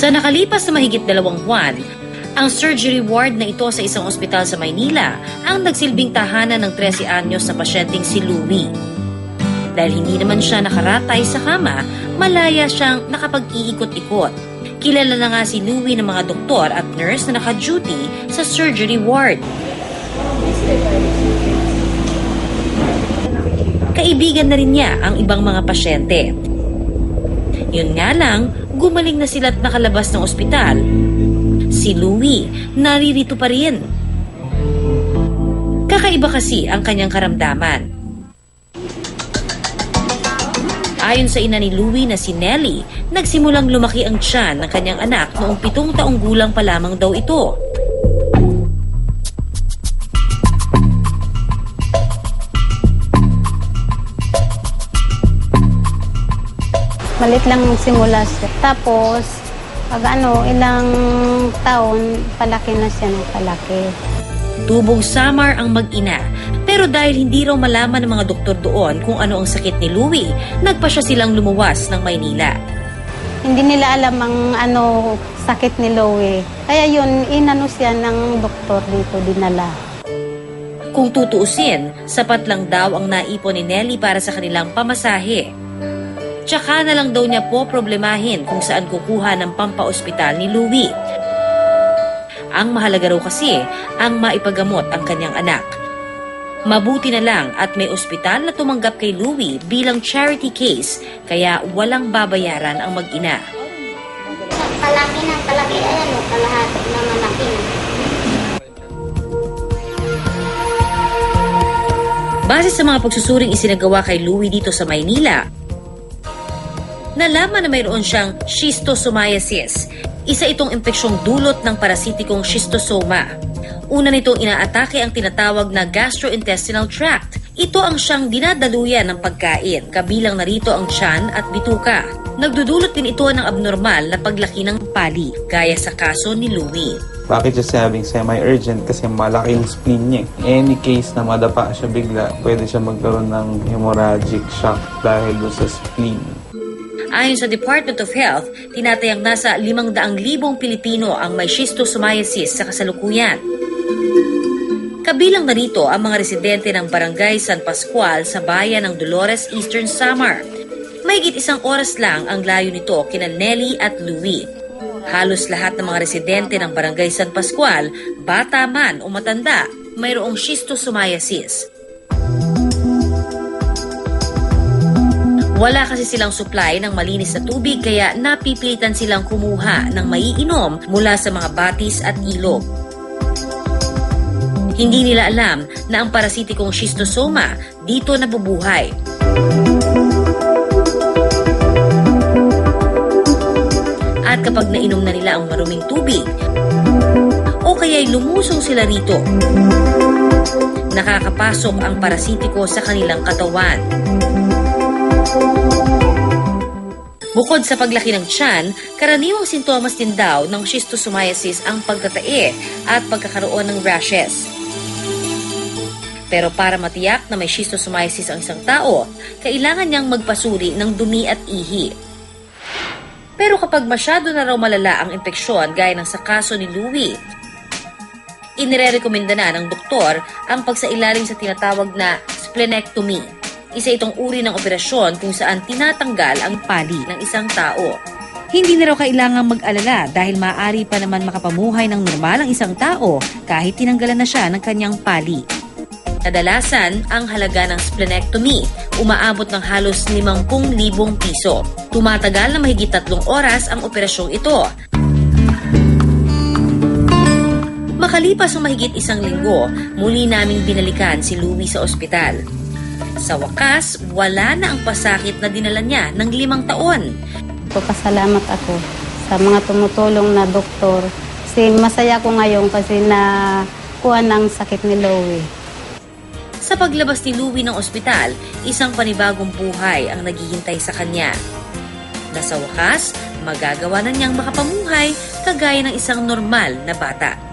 Sa nakalipas na mahigit dalawang buwan, ang surgery ward na ito sa isang ospital sa Maynila ang nagsilbing tahanan ng 13 anyos na pasyenteng si Louie. Dahil hindi naman siya nakaratay sa kama, malaya siyang nakapag-iikot-ikot. Kilala na nga si Louie ng mga doktor at nurse na naka-duty sa surgery ward. Kaibigan na rin niya ang ibang mga pasyente. Yun nga lang, gumaling na sila't nakalabas ng ospital. Si Louie, naririto pa rin. Kakaiba kasi ang kanyang karamdaman. Ayon sa ina ni Louie na si Nelly, nagsimulang lumaki ang tiyan ng kanyang anak noong pitong taong gulang pa lamang daw ito. Malit lang simula siya. Tapos, pag ano, ilang taon, palaki na siya ng palaki. Tubong Samar ang mag-ina. Pero dahil hindi raw malaman ng mga doktor doon kung ano ang sakit ni Louie, nagpa siya silang lumuwas ng Maynila. Hindi nila alam ang ano, sakit ni Loie. Kaya yun, inano siya ng doktor dito, dinala. Kung tutuusin, sapat lang daw ang naipon ni Nelly para sa kanilang pamasahe. Tsaka na lang daw niya po problemahin kung saan kukuha ng pampaospital ni Louie. Ang mahalaga raw kasi ang maipagamot ang kanyang anak. Mabuti na lang at may ospital na tumanggap kay Louie bilang charity case kaya walang babayaran ang mag-ina. Kalaki ng kalaki. Ayan o, kalahati na malaki. Base sa mga pagsusuring isinagawa kay Louie dito sa Maynila, nalaman na mayroon siyang schistosomiasis. Isa itong impeksyong dulot ng parasitikong schistosoma. Una nitong inaatake ang tinatawag na gastrointestinal tract. Ito ang siyang dinadaluyan ng pagkain, kabilang narito ang tiyan at bituka. Nagdudulot din ito ng abnormal na paglaki ng pali, gaya sa kaso ni Louie. Bakit siya sinabing semi-urgent? Kasi malaki yung spleen niya. Any case na madapa siya bigla, pwede siya magkaroon ng hemorrhagic shock dahil sa spleen. Ayon sa Department of Health, tinatayang nasa 500,000 Pilipino ang may schistosomiasis sa kasalukuyan. Kabilang narito ang mga residente ng Barangay San Pascual sa bayan ng Dolores, Eastern Samar. Mahigit isang oras lang ang layo nito kina Nelly at Louie. Halos lahat ng mga residente ng Barangay San Pascual, bata man o matanda, mayroong schistosomiasis. Wala kasi silang supply ng malinis na tubig kaya napipilitan silang kumuha ng maiinom mula sa mga batis at ilog. Hindi nila alam na ang parasitikong schistosoma dito nabubuhay. At kapag nainom na nila ang maruming tubig, o kaya'y lumusong sila rito, nakakapasok ang parasitiko sa kanilang katawan. Bukod sa paglaki ng tiyan, karaniwang sintomas din daw ng schistosomiasis ang pagtatae at pagkakaroon ng rashes. Pero para matiyak na may schistosomiasis ang isang tao, kailangan niyang magpasuri ng dumi at ihi. Pero kapag masyado na raw malala ang impeksyon gaya ng sa kaso ni Louie, inirerekomenda na ng doktor ang pagsailalim sa tinatawag na splenectomy. Isa itong uri ng operasyon kung saan tinatanggal ang pali ng isang tao. Hindi na raw kailangang mag-alala dahil maaari pa naman makapamuhay ng normal ang isang tao kahit tinanggalan na siya ng kanyang pali. Kadalasan, ang halaga ng splenectomy umaabot ng halos 50,000 piso. Tumatagal na mahigit tatlong oras ang operasyong ito. Makalipas ang mahigit isang linggo, muli naming binalikan si Louie sa ospital. Sa wakas, wala na ang pasakit na dinala niya ng limang taon. Pasalamat ako sa mga tumutulong na doktor. Kasi masaya ko ngayon kasi na kuha ng sakit ni Loie. Sa paglabas ni Louie ng ospital, isang panibagong buhay ang naghihintay sa kanya. Na sa wakas, magagawa na niyang makapamuhay kagaya ng isang normal na bata.